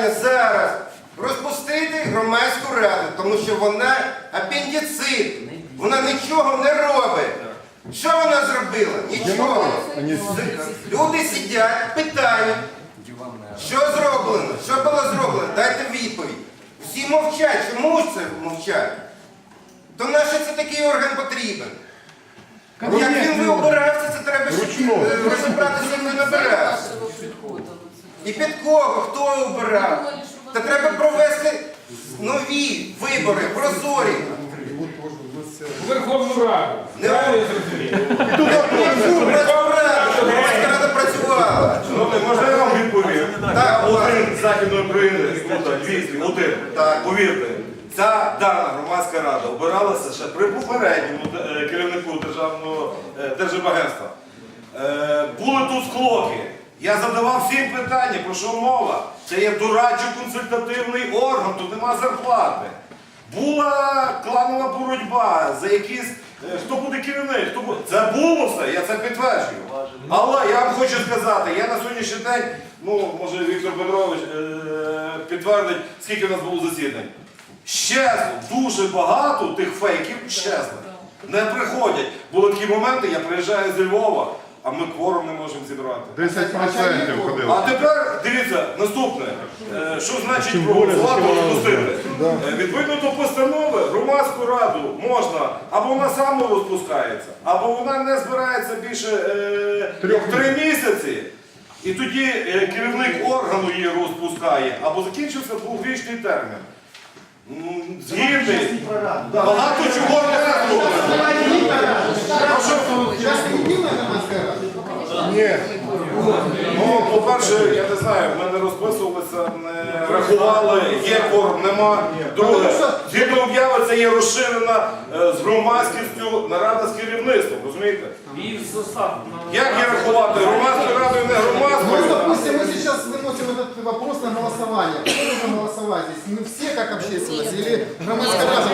питання зараз розпустити громадську раду, тому що вона апендицит, вона нічого не робить. Що вона зробила? Нічого. Люди сидять, питають, що зроблено, що було зроблено, дайте відповідь. Всі мовчать, чому ж це мовчать? То наше це такий орган потрібен. Як він вибирався, це треба е, розібратися, як він набирався. І під кого? Хто обирав? Та треба провести нові вибори, прозорі. Верховну Раду. Не Правильно зрозумів? Громадська рада працювала. Шановний, можна я вам відповім? Так, Один з Західної України, тут, один. Так. Повірте, ця дана громадська рада обиралася ще при попередньому е, керівнику державного е, держбагентства. Е, Були тут склоки. Я задавав всім питання, про що мова. Це є дорадчо-консультативний орган, тут нема зарплати. Була кланова боротьба за якісь, е, хто буде керівник, хто буде. Це було все, я це підтверджую. Але я вам хочу сказати, я на сьогоднішній день, ну, може Віктор Петрович е, підтвердить, скільки в нас було засідань. Щезло, дуже багато тих фейків щезли. Не приходять. Були такі моменти, я приїжджаю зі Львова, а ми кворум не можемо зібрати. 10% ходило. А тепер дивіться, наступне. Е, Що значить проголосувати розпустити? Е, Відповідно до постанови громадську раду можна або вона сама розпускається, або вона не збирається більше е, як три місяці. І тоді е, керівник органу її розпускає, або закінчився двохрічний термін. М, Згідний. Багато чого не зроблено. Ну, по-перше, я не знаю, ми не розписувалися, не рахували, є кворум, нема. Друге, згідно обяви, це є розширена е, з громадськістю нарада з керівництвом, розумієте? Як є рахувати громадською радою, не Ну, громадською? допустим, мы сейчас выносим этот вопрос на голосование. Кто должен голосовать здесь? Мы все как общественность или громадская рада?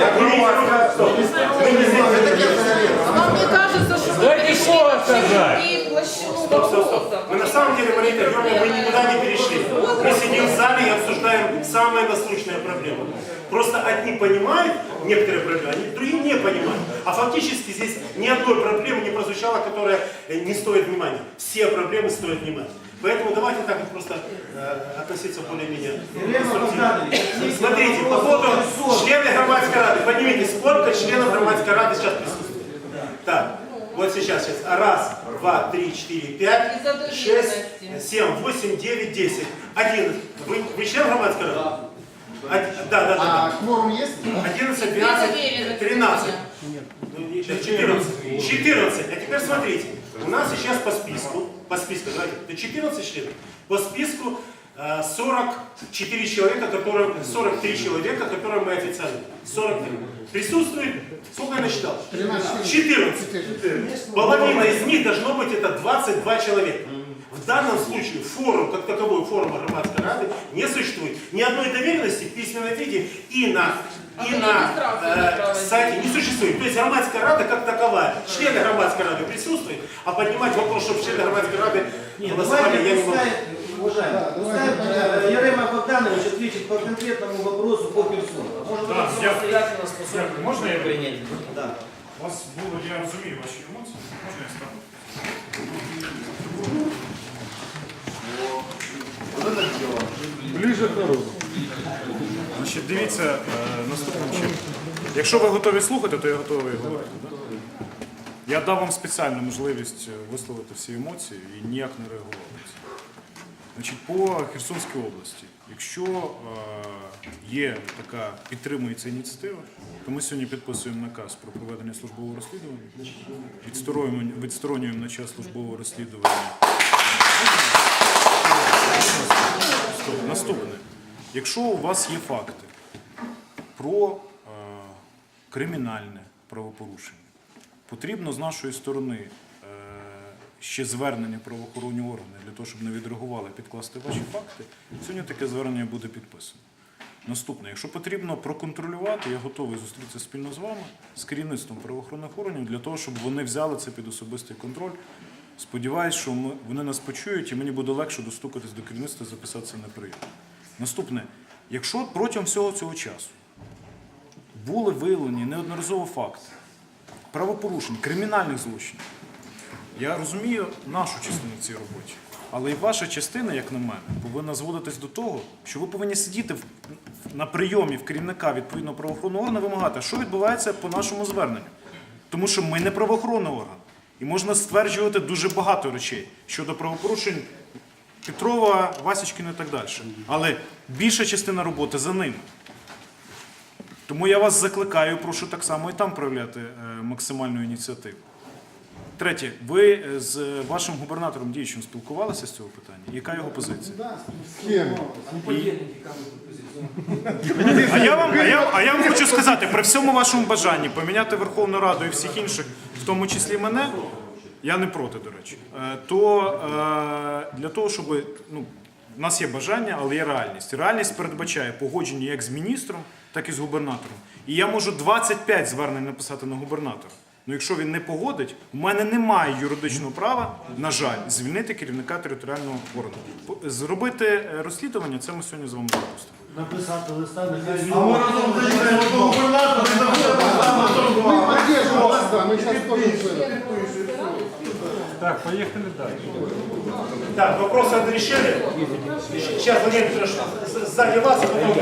Як громадська. А вам не и площину Стоп, стоп, стоп. вопроса? Мы на самом деле, Марина Георгиевна, мы никуда не перешли. Мы сидим в зале и обсуждаем самые насущные проблемы. Просто одни понимают некоторые проблемы, а другие не понимают. А фактически здесь ни одной проблемы не прозвучало, которая э, не стоит внимания. Все проблемы стоят внимания. Поэтому давайте так вот просто э, относиться более-менее конструктивно. Смотрите, по поводу члены громадской рады. Поднимите, сколько членов громадской рады сейчас присутствует? Так, вот сейчас, сейчас. Раз, два, три, четыре, пять, шесть, семь, восемь, девять, десять. Один. Вы, вы член громадской рады? Один- Да, да, да. А кворум есть? да. 11, Две 12, недели 13. Ну, не, 14. 14. А теперь смотрите. У нас сейчас по списку, по списку, давайте, это 14 членов. По списку 44 человека, которые, 43 человека, которые мы официально. 43. Присутствует, сколько я насчитал? 14. Половина из них должно быть это 22 человека. В данном случае форум, как таковой форум громадской рады, не существует. Ни одной доверенности в письменном виде и на, и А на регистрацию не э, сайте не существует. То есть громадская рада как таковая, члены громадской рады присутствуют, а поднимать вопрос, чтобы члены громадской рады голосовали, я не могу. Уважаемый, пускай э, Ярема Богданович ответит по конкретному вопросу по Херсону. Может быть, он самостоятельно способен Можна я принять? Да. У вас було, я розумію ваші емоції. Можна я стану? Ближе к народу. Значить, дивіться е, наступним чином. Якщо ви готові слухати, то я готовий говорити. Да? Я дав вам спеціальну можливість е, висловити всі емоції і ніяк не реагував на це. Значить, по Херсонській області, якщо е, є така підтримується ініціатива, то ми сьогодні підписуємо наказ про проведення службового розслідування, відсторонюємо, на час службового розслідування. Наступне. Якщо у вас є факти про е, кримінальне правопорушення, потрібно з нашої сторони ще звернення правоохоронні органи для того, щоб не відреагували, підкласти ваші факти. Сьогодні таке звернення буде підписано. Наступне, якщо потрібно проконтролювати, я готовий зустрітися спільно з вами, з керівництвом правоохоронних органів, для того, щоб вони взяли це під особистий контроль Сподіваюсь, що ми, вони нас почують і мені буде легше достукатись до керівництва і записатися на прийом. Наступне, якщо протягом всього цього часу були виявлені неодноразово факти правопорушень, кримінальних злочинів, я розумію нашу частину в цій роботі, але і ваша частина, як на мене, повинна зводитись до того, що ви повинні сидіти в- на прийомі в керівника відповідного правоохоронного органу вимагати, що відбувається по нашому зверненню. Тому що ми не правоохоронний орган. І можна стверджувати дуже багато речей щодо правопорушень Петрова, Васічкіна і так далі. Але більша частина роботи за ними. Тому я вас закликаю, прошу так само і там проявляти е, максимальну ініціативу. Третє, ви е, з вашим губернатором діючим спілкувалися з цього питання? Яка його позиція? А я вам, а я, а я вам хочу сказати, при всьому вашому бажанні поміняти Верховну Раду і всіх інших, в тому числі мене, я не проти, до речі, е, то е, для того, щоб ну, в нас є бажання, але є реальність. Реальність передбачає погодження як з міністром, так і з губернатором. І я можу 25 звернень написати на губернатора. Ну, якщо він не погодить, у мене немає юридичного права, на жаль, звільнити керівника територіального органу. По- Зробити е, розслідування, це ми сьогодні з вами запустимо. Написати листа, нехай він... Мы поддерживаем вас, да, мы сейчас тоже... Так, поїхали далі. Так, вопросы отрешили? Сейчас, Владимир Петрович, сзади вас, а потом...